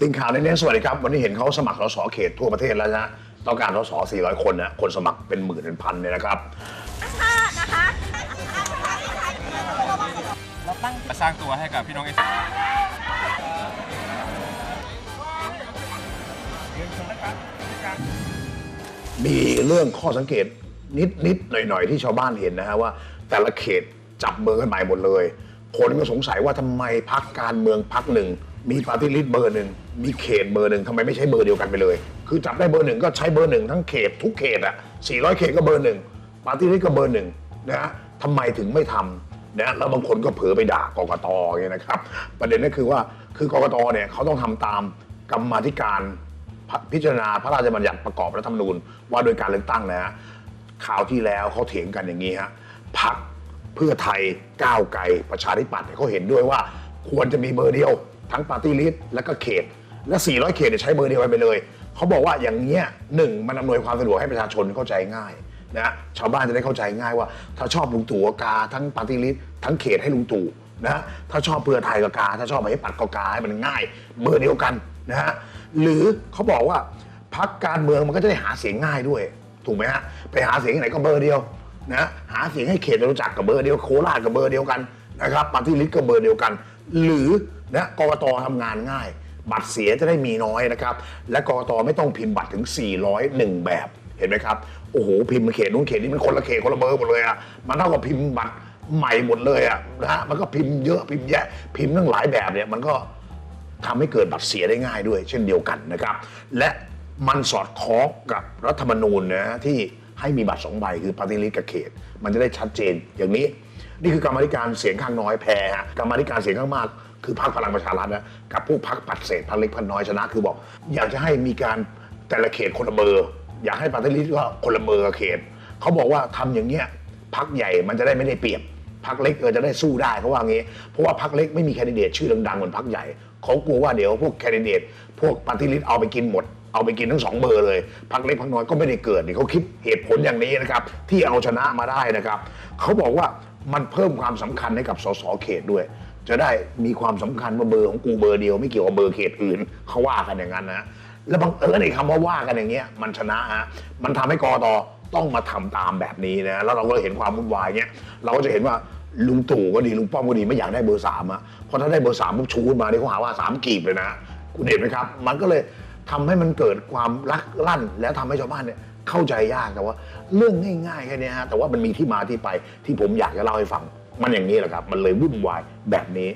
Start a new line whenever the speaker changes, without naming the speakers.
ติงข่าวในนี้สวัสดีครับ วันนี้เห็นเขาสมัครสสเขตทั่วประเทศแล้วนะต้องการสส400 คนนะคนสมัครเป็นหมื่นเป็นพันเนี่ยนะครับ
มาสร้างตัวให้กับพี่น้องเอส
มีเรื่องข้อสังเกตนิดนิดหน่อยหน่อยๆที่ชาวบ้านเห็นนะฮะว่า แต่ละเขตจับเบอร์กันใหม่หมดเลย คนก็สงสัยว่าทำไมพักการเมืองพักหนึ่ง มีปาร์ตี้ลิสต์เบอร์หนึ่งมีเขตเบอร์หนึ่งทำไมไม่ใช้เบอร์เดียวกันไปเลย คือจับได้เบอร์หนึ่งก็ใช้เบอร์หนึ่งทั้งเขตทุกเขตอะ400 เขตก็เบอร์หนึ่งปาร์ตี้ลิสต์ก็เบอร์หนึ่งนะฮะทำไมถึงไม่ทำนะแล้วบางคนก็เผลอไปด่ากกตอย่างเงี้ยนะครับ ประเด็นก็คือว่าคือกกตเนี่ยเขาต้องทำตามกรรมาธิการพิจารณาพระราชบัญญัติประกอบรัฐธรรมนูญว่าโดยการเลือกตั้งนะฮะข่าวที่แล้วเขาเถียงกันอย่างนี้ฮะพัก เพื่อไทยก้าวไกลประชาธิปัตย์เนี่ยเขาเห็นด้วยว่า ควรจะมีเบอร์เดียว ทั้งปาร์ตี้ลิสต์และก็เขต และ 400 เขตเนี่ยใช้เบอร์เดียวกันไปเลย เขาบอกว่าอย่างเนี้ยหนึ่งมันอำนวยความสะดวกให้ประชาชนเข้าใจง่ายนะชาวบ้านจะได้เข้าใจง่ายว่า ถ้าชอบลุงตู่ก็กาทั้งปาร์ตี้ลิสต์ทั้งเขตให้ลุงตู่นะถ้าชอบเพื่อไทยก็กา ถ้าชอบประชาธิปัตย์ก็กาให้มันง่าย เบอร์เดียวกันนะฮะหรือเขาบอกว่าพักการเมืองมันก็จะได้หาเสียงง่ายด้วย ถูกไหมฮะไปหาเสียงไหนก็เบอร์เดียว นะหาเสียงให้เขตรู้จักกับเบอร์เดียวโคราชกับเบอร์เดียวกันนะครับปาร์ตี้ลิสต์ก็เบอร์เดียวกัน หรือนะกกตทำงานง่าย บัตรเสียจะได้มีน้อยนะครับ และกกตไม่ต้องพิมพ์บัตรถึง 401 แบบเห็นไหมครับโอ้โหพิมพ์เขตนู้นเขตนี้มันคนละเขตคนละเบอร์หมดเลยอะมันเท่ากับพิมพ์บัตรใหม่หมดเลยอะนะฮะมันก็พิมพ์เยอะพิมพ์แยะพิมพ์ตั้งหลายแบบเนี่ยมันก็ทำให้เกิดบัตรเสียได้ง่ายด้วย เช่นเดียวกันนะครับ และมันสอดคล้องกับรัฐธรรมนูญนะที่ ให้มีบัตรสองใบคือปฏิริษีกับเขต มันจะได้ชัดเจนอย่างนี้ นี่คือกรรมธิการเสียงข้างน้อยแพ้ฮะกรรมธิการเสียงข้างมาก คือพรรคพลังประชารัฐนะกับผู้พรรคปัดเศษพรรคเล็กพรรคน้อยชนะ คือบอก อยากจะให้มีการแต่ละเขตคนละเบอร์ อยากให้ปฏิริษีก็คนละเบอร์กับเขตเขาบอกว่าทำอย่างเงี้ยพรรคใหญ่มันจะได้ไม่ได้เปรียบพักเล็กเออจะได้สู้ได้เขาว่างี้ เพราะว่าพักเล็กไม่มีแคนดิเดตชื่อดังๆเหมือนพักใหญ่เขากลัวว่าเดี๋ยวพวกแคนดิเดตพวกปฏิริษีเอาไปกินหมด เอาไปกินทั้งสองเบอร์เลยพักเล็กพักน้อยก็ไม่ได้เกิดนี่เขาคิดเหตุผลอย่างนี้นะครับ ที่เอาชนะมาได้นะครับเขาบอกว่ามันเพิ่มความสำคัญให้กับสสเขตด้วย จะได้มีความสำคัญว่าเบอร์ของกูเบอร์เดียวไม่เกี่ยวกับเบอร์เขตอื่นเขาว่ากันอย่างนั้นนะแล้วบังเอิญไอ้คำว่าว่ากันอย่างเงี้ยมันชนะฮะมันทำให้กอตต้องมาทำตามแบบนี้นะแล้วเราก็เห็นความวุ่นวายเงี้ยเราก็จะเห็นว่าลุงตู่ก็ดีลุงป้อมก็ดีไม่อยากได้เบอร์สามอะเพราะถ้าได้เบอร์สามปุ๊บชูขึ้นมาเนี่ยเขาหาว่าสามกีบเลยนะคุณเห็นไหมครับ มันก็เลย ทำให้มันเกิดความรักลั่น แล้วทำให้ชาวบ้านเนี่ยเข้าใจยากแต่ว่า เรื่องง่ายๆแค่เนี้ยฮะแต่ว่ามันมีที่มาที่ไปที่ผมอยากจะเล่าให้ฟัง มันอย่างนี้แหละครับ มันเลยวุ่นวายแบบนี้